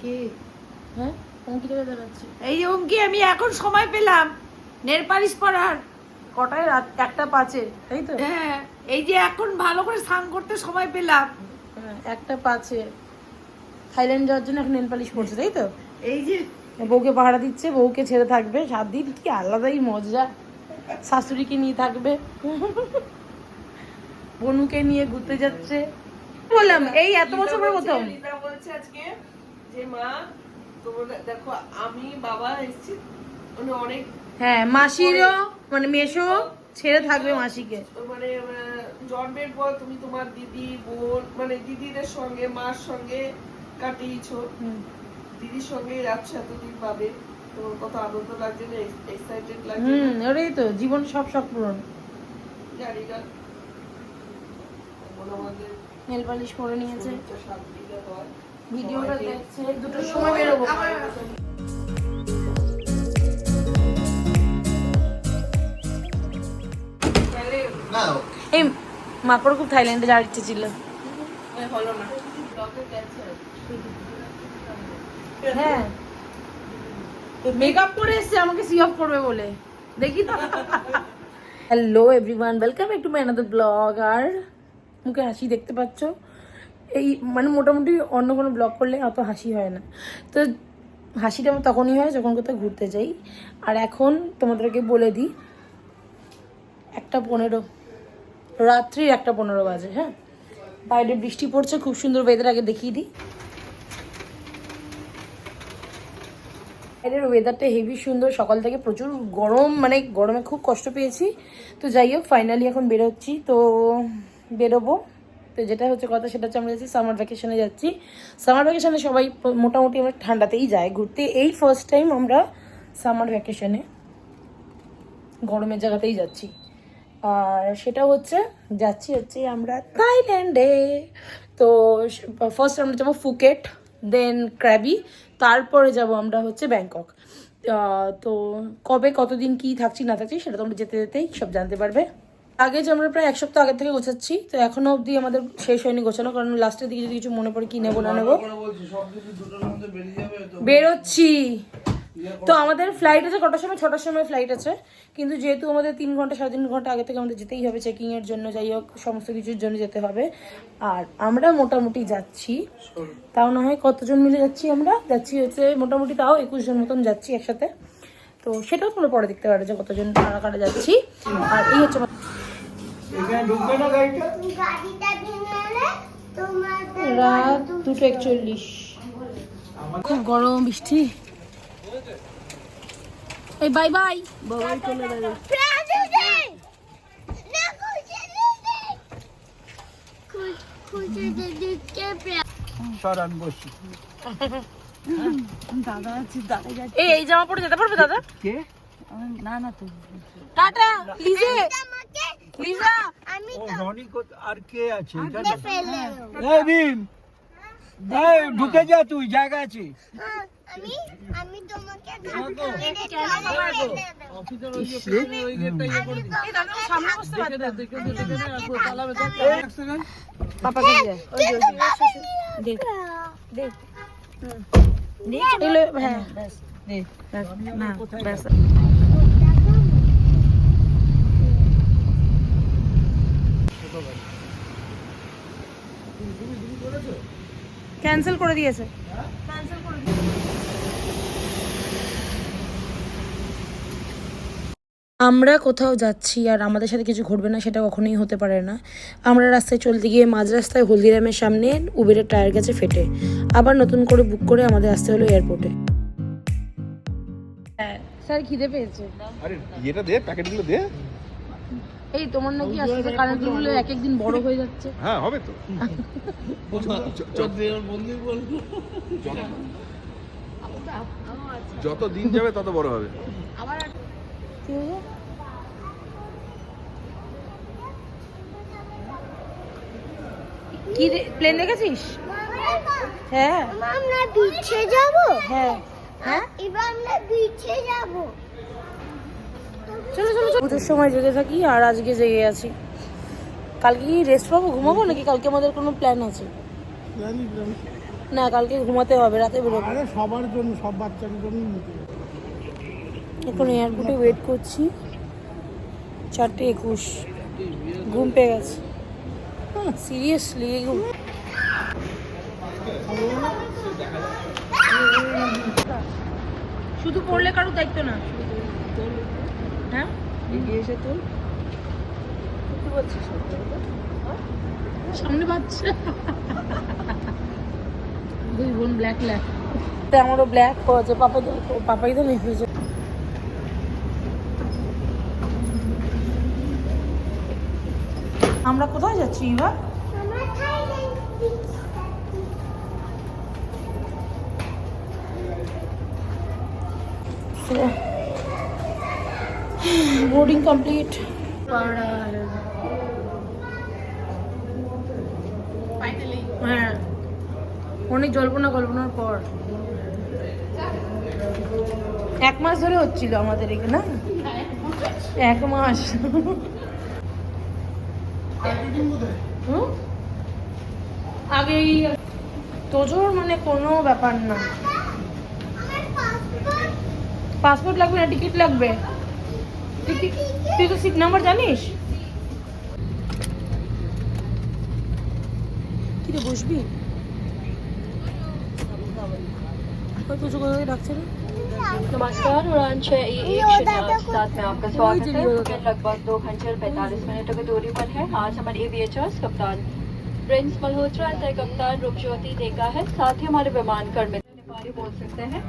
কে? হ্যাঁ? এই যে অঙ্কি আমি এখন সময় পেলাম। নেল পালিশ কটায়? রাত একটা পাঁচে তাই তো? হ্যাঁ। এই যে এখন ভালো করে স্নান করতে সময় পেলাম। হ্যাঁ, একটা পাঁচে। থাইল্যান্ড যাওয়ার জন্য এখন নেল পালিশ পড়ছে তাই তো? এই যে বউকে পাহারা দিচ্ছে বউকে ছেড়ে থাকবে। সাত দিন কি আলাদাই মজা। শাশুড়িকে নিয়ে থাকবে। বনুকে নিয়ে ঘুরতে যাচ্ছে। বললাম এই এত বছর পর প্রথম বলছে আজকে যে মা তোমরা দেখো আমি বাবা এসেছি মানে অনেক হ্যাঁ মাসিরও মানে মেশো ছেড়ে থাকবে মাসিকে। মানে জন্মের পর তুমি তোমার দিদি বোন মানে দিদিদের সঙ্গে মার সঙ্গে কাটিয়েছো। দিদির সঙ্গে যাচ্ছ এতদিন পাবে তোমার কত আনন্দ লাগছে না এক্সাইটেড লাগছে হুম ওটাই তো জীবন সব শখ পূরণ জানি না। আমাদের নেল পালিশ করে নিয়েছে। হয় ভিডিওটা দেখছে দুটোর সময় বেরোবো। এই খুব থাইল্যান্ডে যাওয়ার ইচ্ছে ছিল। হলো না। হ্যাঁ। মেকআপ করে এসছে আমাকে সি অফ করবে বলে। দেখি তো। Hello everyone welcome to my another blog আর মুখে হাসি দেখতে পাচ্ছ? এই মানে মোটামুটি অন্য কোনো ব্লগ করলে অত হাসি হয় না। তো হাসিটা আমার তখনই হয় যখন কোথাও ঘুরতে যাই। আর এখন তোমাদেরকে বলে দিই, একটা পনেরো রাত্রির একটা পনেরো বাজে হ্যাঁ? বাইরে বৃষ্টি পড়ছে, খুব সুন্দর ওয়েদার আগে দেখিয়ে দিই। বাইরের ওয়েদারটা হেভি সুন্দর, সকাল থেকে প্রচুর গরম মানে গরমে খুব কষ্ট পেয়েছি। তো যাই হোক ফাইনালি এখন বেরোচ্ছি, তো বেরোবো। তো যেটা হচ্ছে কথা সেটা হচ্ছে আমরা যাচ্ছি সামার ভ্যাকেশনে যাচ্ছি। সামার ভ্যাকেশনে সবাই মোটামুটি আমরা ঠান্ডাতেই যাই ঘুরতে। এই ফার্স্ট টাইম আমরা সামার ভ্যাকেশনে গরমের জায়গাতেই যাচ্ছি। আর সেটা হচ্ছে যাচ্ছি হচ্ছে আমরা থাইল্যান্ডে তো ফার্স্ট আমরা যাব ফুকেট দেন ক্র্যাবি তারপরে যাব আমরা হচ্ছে ব্যাংকক তো কবে কতদিন কি থাকছি না থাকছি সেটা তোমরা যেতে যেতেই সব জানতে পারবে। আগে যে আমরা প্রায় এক সপ্তাহ আগের থেকে গোছাচ্ছি, তো এখনও অবধি আমাদের শেষ হয়নি গোছানো, কারণ লাস্টের দিকে যদি কিছু মনে পড়ে কি নেব, না নেব। বেরোচ্ছি। তো আমাদের ফ্লাইট আছে কটার সময়? ছটার সময় ফ্লাইট আছে। কিন্তু যেহেতু আমাদের তিন ঘণ্টা, সাড়ে তিন ঘণ্টা আগে থেকে আমাদের যেতেই হবে চেকিং এর জন্য, যাই হোক, সমস্ত কিছুর জন্য যেতে হবে। আর আমরা মোটামুটি যাচ্ছি। তাও না হয় কতজন মিলে যাচ্ছি আমরা? যাচ্ছি হচ্ছে মোটামুটি তাও একুশ জন মতন যাচ্ছি একসাথে। তো সেটাও তোমরা পরে দেখতে পারো যে কতজন কারা কারা যাচ্ছি। আর এই হচ্ছে আমার- গাড়িটা? ভেঙে তোমাদের রাত দুটো একচল্লিশ। খুব গরম বৃষ্টি। এই বাই বাই। বাবাই চলে যাবে এই এই জামা পরে যেতে পারবে দাদা? কে? না না তো টাটা লিজে লিজা আমি ও রনি কো- আর কে আছে? তো ফেলে এই ভীম এই ঢুকে যা তুই জায়গা আছে। হ্যাঁ, আমি আমি তোমাকে মেরে ফেলে দেবো। সামনে বসতে পারতাম পাপাকে দে ওই যে, ওই যে, দে দে। হুম। এগুলো হ্যাঁ। ব্যাস দে ব্যাস, না ব্যাস। ক্যান্সেল করে দিয়েছে। আমরা কোথাও যাচ্ছি আর আমাদের সাথে কিছু ঘটবে না সেটা কখনোই হতে পারে না। আমরা রাস্তায় চলতে গিয়ে মাঝ রাস্তায় হলদিরামের সামনে উবেরের টায়ার গেছে ফেটে। আবার নতুন করে বুক করে আমাদের আসতে হলো এয়ারপোর্টে হ্যাঁ স্যার খিদে পেয়েছে। আরে ইয়েটা দে প্যাকেটগুলো দে। এই তোমার নাকি আসতে কানেরগুলো এক এক দিন বড় হয়ে যাচ্ছে। হ্যাঁ হবে তো। যত দিন যাবে তত বড় হবে। কি হলো? কি প্লেন দেখেছিস? হ্যাঁ। আমরা বিছে যাব। হ্যাঁ। হ্যাঁ? এবার আমরা বিছে যাব। চলো চলো চলো। পুজোর সময় জেগে থাকি আর আজকে জেগে আছি। কালকে কি রেস্ট পাবো ঘুমাবো নাকি? কালকে আমাদের কোনো প্ল্যান আছে? না কালকে ঘুমাতে হবে রাতে বেরোবো। সবার জন্য সব বাচ্চাদের জন্য এখন এয়ারপোর্টে ওয়েট করছি। চারটে একুশ। ঘুম পেয়ে গেছে। সিরিয়াসলি শুধু পড়লে কারও দায়িত্ব না। হ্যাঁ? এসে তো কি বলছিস সামনে বাচ্চা দুই বোন ব্ল্যাক ব্ল্যাক আমারও ব্ল্যাক হয়েছে পাপা পাপাই তো নেই হয়েছে আমরা কোথায় যাচ্ছি এবার থাইল্যান্ড বোর্ডিং কমপ্লিট হ্যাঁ। অনেক জল্পনা কল্পনার পর। এক মাস ধরে হচ্ছিল আমাদের এখানে এক মাস? আগেই তোজোর মানে কোনো ব্যাপার না। পাসপোর্ট লাগবে না টিকিট লাগবে? তুই তো সিট নাম্বার জানিস কি রে বসবি ওই তোজো কোথায় ডাকছে রে नमस्कार उड़ान छः ए एक यो, शून्य दादा आठ को- सात में आपका स्वागत है बुकिंग लगभग दो घंटे और पैंतालीस मिनटों की दूरी पर है आज हमारे एवीएचर्स कप्तान प्रिंस मल्होत्रा तय कप्तान रूपज्योति देगा है साथ ही हमारे विमान कर्मी नेपाली बोल सकते हैं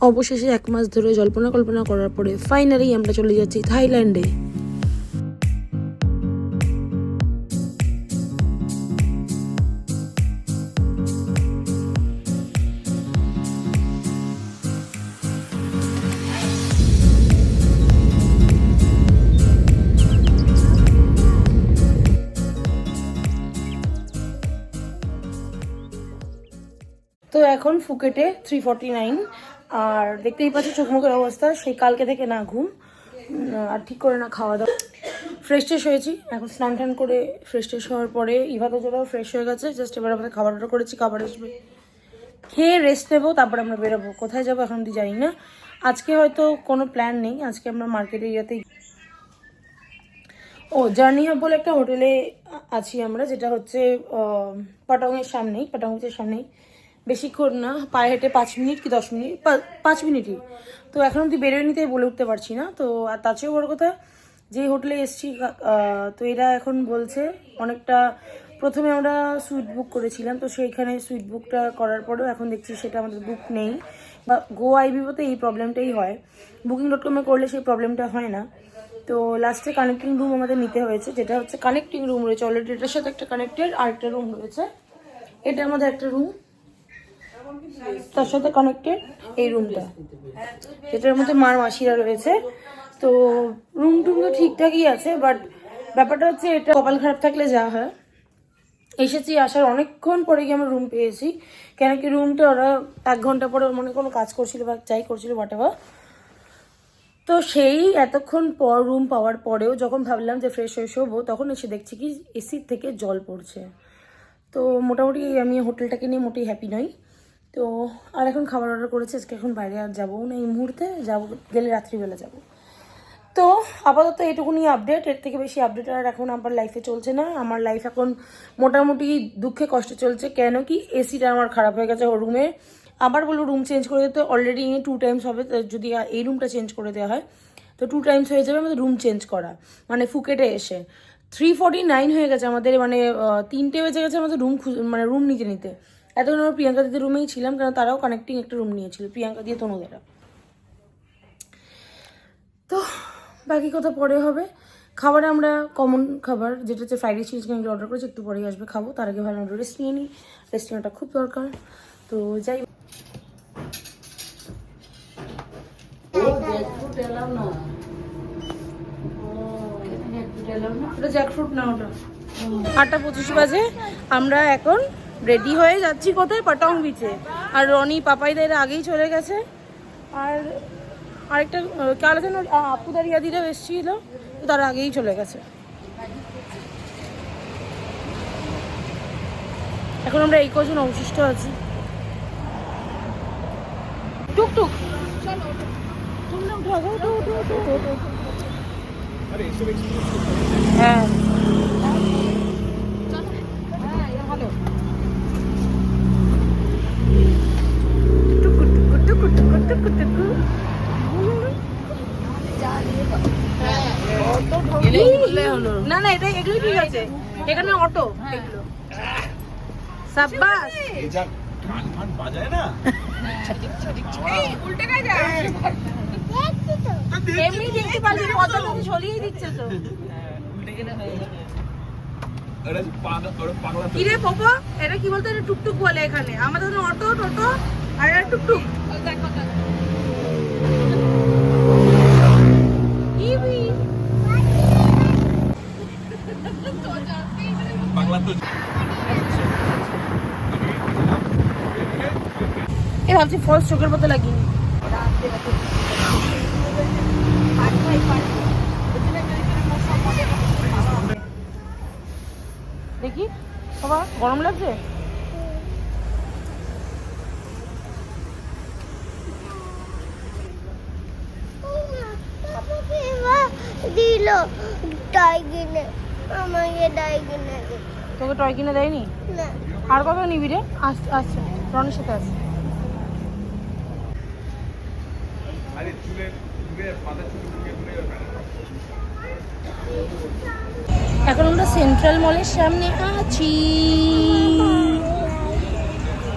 অবশেষে এক মাস ধরে জল্পনা কল্পনা করার পরে ফাইনালি আমরা চলে যাচ্ছি থাইল্যান্ডে। তো এখন ফুকেটে থ্রি ফর্টি নাইন আর দেখতেই পাচ্ছি চোখ মুখের অবস্থা, সেই কালকে থেকে না ঘুম আর ঠিক করে না খাওয়া দাওয়া। ফ্রেশ ট্রেশ হয়েছি, এখন স্নান টান করে ফ্রেশ ট্রেশ হওয়ার পরে ইভাতো জোড়াও ফ্রেশ হয়ে গেছে জাস্ট এবার আমাদের খাবার অর্ডার করেছি, খাবার আসবে। খেয়ে রেস্ট নেব, তারপরে আমরা বেরোবো। কোথায় যাব এখন অব্দি জানি না। আজকে হয়তো কোনো প্ল্যান নেই, আজকে আমরা মার্কেট এরিয়াতেই ও জার্নি হাব বলে একটা হোটেলে আছি আমরা, যেটা হচ্ছে পাটংয়ের সামনেই পাটং বিচের সামনেই। বেশিক্ষণ না, পায়ে হেঁটে পাঁচ মিনিট কি দশ মিনিট পাঁচ মিনিটই। তো এখন অব্দি বেরোয় নিতে বলে উঠতে পারছি না। তো, আর তার চেয়েও বড় কথা, যে হোটেলে এসছি তো এরা এখন বলছে অনেকটা, প্রথমে আমরা সুইট বুক করেছিলাম, তো সেইখানে সুইট বুকটা করার পরেও এখন দেখছি সেটা আমাদের বুক নেই। বা গো আইবিবোতে এই প্রবলেমটাই হয়। বুকিং ডট কমে করলে সেই প্রবলেমটা হয় না। তো লাস্টে কানেক্টিং রুম আমাদের নিতে হয়েছে, যেটা হচ্ছে কানেক্টিং রুম রয়েছে। অলরেডি এটার সাথে একটা কানেক্টেড আর একটা রুম রয়েছে। এটা আমাদের একটা রুম তার সাথে কানেক্টেড এই রুমটা যেটার মধ্যে মার মাসিরা রয়েছে। তো রুম টুম তো ঠিকঠাকই আছে বাট ব্যাপারটা হচ্ছে এটা কপাল খারাপ থাকলে যা হয়। এসেছি, আসার অনেকক্ষণ পরে গিয়ে আমরা রুম পেয়েছি। কেন কি রুমটা ওরা এক ঘণ্টা পরে মনে কোনো কাজ করছিল বা যাই করছিল হোয়াটেভার তো সেই এতক্ষণ পর রুম পাওয়ার পরেও যখন ভাবলাম যে ফ্রেশ হয়ে শোবো, তখন এসে দেখছি কি এসির থেকে জল পড়ছে। তো মোটামুটি আমি হোটেলটাকে নিয়ে মোটেই হ্যাপি নই। তো আর এখন খাবার অর্ডার করেছি, আজকে এখন বাইরে আর যাব না এই মুহূর্তে, যাব, গেলে রাত্রিবেলা যাব। তো আপাতত এটুকুনি আপডেট এর থেকে বেশি আপডেট আর এখন আমার লাইফে চলছে না। আমার লাইফ এখন মোটামুটি দুঃখে কষ্টে চলছে, কেন কি এসিটা আমার খারাপ হয়ে গেছে রুমে আবার বলব রুম চেঞ্জ করে দিতে অলরেডি টু টাইমস হবে যদি এই রুমটা চেঞ্জ করে দেওয়া হয়, তো টু টাইমস হয়ে যাবে আমাদের রুম চেঞ্জ করা। মানে ফুকেটে এসে। থ্রি ফর্টি নাইন হয়ে গেছে আমাদের মানে তিনটে বেজে গেছে আমাদের রুম মানে রুম নিতে নিতে। এতক্ষণ আমরা প্রিয়াঙ্কা দিদির রুমেই ছিলাম কারণ তারাও কানেক্টিং একটা রুম নিয়েছিল প্রিয়াঙ্কা দিয়ে তনুদেরা। তো বাকি কথা পরে হবে। খাবারে আমরা কমন খাবার যেটা হচ্ছে ফ্রাইড রাইস চিকেন অর্ডার করেছি একটু পরেই আসবে খাব। তার আগে ভালো রেস্ট নিয়ে নিই। রেস্ট নেওয়াটা খুব দরকার। তো যাই ওটা জ্যাকফ্রুট না ওটা? আটটা পঁচিশ বাজে। আমরা এখন রেডি হয়ে যাচ্ছি কোথায়? পাটং বিচে আর রনি পাপাইদের আগেই চলে গেছে। আর আরেকটা কার যেন আপুদার ইয়াদিরাও এসেছিল তার আগেই চলে গেছে। এখন আমরা এই কজন অবশিষ্ট আছি। টুকটুক হ্যাঁ টুকু টুকু টুকু টুকু টুকু টুকু না না এটা এগুলো ঠিক আছে এখানে অটো এগুলো। সাব্বাস। বাজায় না? দেখছি তো এমনি দেখতে ঝলিয়ে দিচ্ছে তো। পপো? এটা কি বলতো এটা টুকটুক বলে এখানে। আমাদের অটো টোটো আর টুকটুক ইবি। পাগলা তো এ ভাবছি ফলস চোখের মতো লাগিনি। দেখি বাবা গরম লাগছে? দিল ডাই কিনে আমাকে কিনে তোকে টয় কিনে দেয়নি? আর কত নিবি রে? আচ্ছা আচ্ছা রনের সাথে আছে আরে চুলে চুলে মাথা চুলে ঢুকে ঘুরে এখন আমরা সেন্ট্রাল মলের সামনে আছি।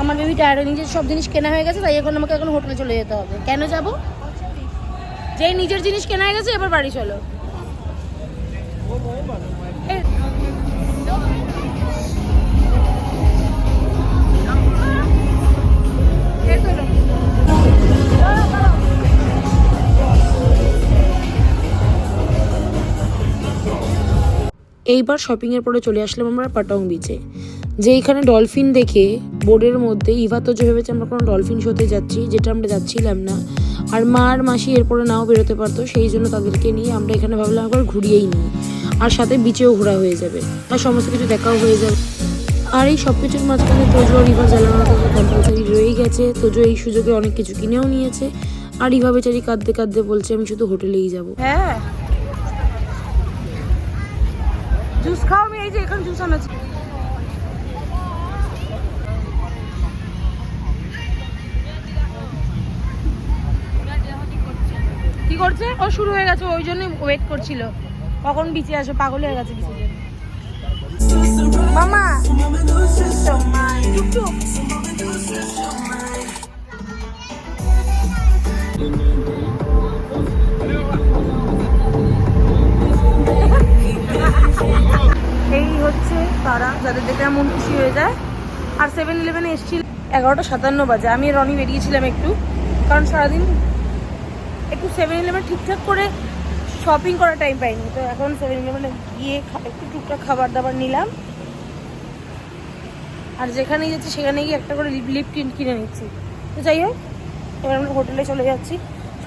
আমার বেবি টায়ার্ড নিজের সব জিনিস কেনা হয়ে গেছে, তাই এখন আমাকে এখন হোটেলে চলে যেতে হবে। কেন যাব? যে নিজের জিনিস কেনা হয়ে গেছে, এবার বাড়ি চলো। এইবার শপিংয়ের পরে চলে আসলাম আমরা পাটং বিচে যেইখানে ডলফিন দেখে বোর্ডের মধ্যে, ইভা তো ভেবেছে আমরা কোনো ডলফিন শোতে যাচ্ছি, যেটা আমরা যাচ্ছিলাম না। আর মা আর মাসি এরপরে নাও বেরোতে পারতো, সেই জন্য তাদেরকে নিয়ে আমরা এখানে ভাবলাম একবার ঘুরিয়েই নিই। আর সাথে বিচেও ঘোরা হয়ে যাবে। আর সমস্ত কিছু দেখাও হয়ে যাবে। আর এই সব কিছুর মাঝখানে তোজো আর ইভা জ্বালানো তো কম্পালসারি রয়েই গেছে। তোজো এই সুযোগে অনেক কিছু কিনেও নিয়েছে। আর ইভা বেচারি কাঁদতে কাঁদতে বলছে, আমি শুধু হোটেলেই যাব। হ্যাঁ। এই যে এখানে কি করছে? ও শুরু হয়ে গেছে, ওই জন্য ওয়েট করছিল। কখন বিচে আসো পাগল হয়ে গেছে বিচে মামা! টুকটুক তারা যাদের দেখে মন খুশি হয়ে যায়। আর সেভেন ইলেভেনে এসেছিল এগারোটা সাতান্ন বাজে। আমি রনি বেরিয়েছিলাম একটু। কারণ সারাদিন একটু সেভেন ইলেভেন ঠিকঠাক করে শপিং করার টাইম পাইনি। তো এখন সেভেন ইলেভেনে গিয়ে একটু টুকটাক খাবার দাবার নিলাম। আর যেখানেই যাচ্ছি সেখানে গিয়ে একটা করে লিপ লিপ কিনে নিচ্ছি। তো যাই হোক, এবার আমরা হোটেলে চলে যাচ্ছি।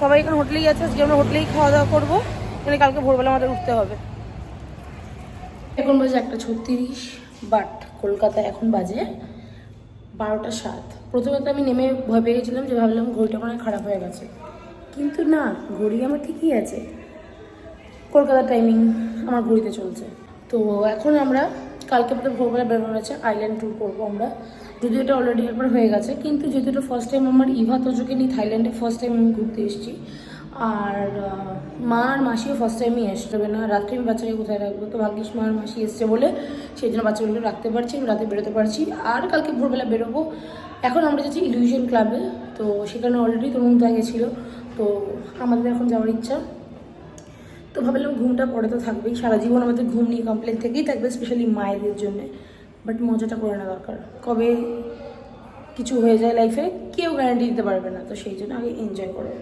সবাই এখন হোটেলেই আছে। আজকে আমরা হোটেলেই খাওয়া দাওয়া করব। মানে কালকে ভোরবেলা আমাদের উঠতে হবে। এখন বাজে একটা ছত্রিশ। বাট কলকাতায় এখন বাজে বারোটা সাত। প্রথমে তো আমি নেমে ভয় পেয়ে গেছিলাম যে ভাবলাম ঘড়িটা মনে খারাপ হয়ে গেছে। কিন্তু না, ঘড়ি আমার ঠিকই আছে। কলকাতার টাইমিং আমার ঘড়িতে চলছে। তো এখন আমরা কালকে আমাদের ভোরবেলা বেরোনো আছে আইল্যান্ড ট্যুর করব আমরা। যদিও এটা অলরেডি একবার হয়ে গেছে, কিন্তু যেহেতু এটা ফার্স্ট টাইম আমার ইভা তোজোকে নিয়ে থাইল্যান্ডে ফার্স্ট টাইম আমি ঘুরতে এসেছি আর মা আর মাসিও ফার্স্ট টাইমই এসছে না। রাত্রে আমি বাচ্চাকে কোথায় রাখব? তো ভাগ্যিস মা আর মাসি এসছে বলে সেই জন্য বাচ্চাগুলোকে রাখতে পারছি, আমি রাতে বেরোতে পারছি। আর কালকে ভোরবেলা বেরোবো। এখন আমরা যাচ্ছি ইলিউশন ক্লাবে তো সেখানে অলরেডি তরুণদা গেছিল। তো আমাদের এখন যাওয়ার ইচ্ছা। তো ভাবলাম ঘুমটা পরে তো থাকবেই। সারা জীবন আমাদের ঘুম নিয়ে কমপ্লেন থেকেই থাকবে স্পেশালি মায়েদের জন্য। বাট মজাটা করে নেওয়া দরকার। কবে কিছু হয়ে যায় লাইফে কেউ গ্যারান্টি দিতে পারবে না। তো সেই জন্য আগে এনজয় করো।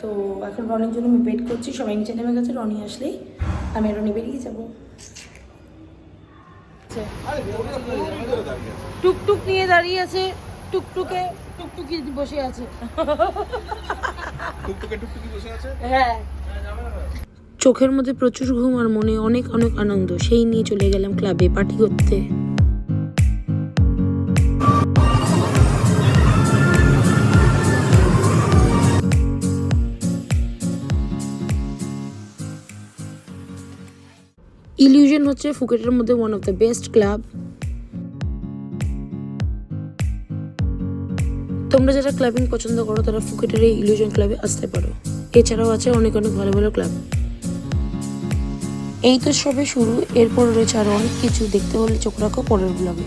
তো এখন রনির জন্য আমি ওয়েট করছি। সবাই নিচে নেমে গেছে রনি আসলেই আমি রনি বেরিয়ে যাব। টুকটুক নিয়ে দাঁড়িয়ে আছে টুকটুকে টুকটুকি বসে আছে। টুকটুকে টুকটুকি বসে আছে? হ্যাঁ। চোখের মধ্যে প্রচুর ঘুম আর মনে অনেক অনেক আনন্দ। সেই নিয়ে চলে গেলাম ক্লাবে পার্টি করতে। ইলিউশন হচ্ছে ফুকেটের মধ্যে one of the best club তোমরা যারা ক্লাবিং পছন্দ করো, তারা ফুকেটের এই ইলিউশন ক্লাবে আসতে পারো। এছাড়াও আছে অনেক অনেক ভালো ভালো ক্লাব এই তো সবে শুরু, এরপর রয়েছে আরও অনেক কিছু। দেখতে হলে চোখ রাখো পরের ব্লগে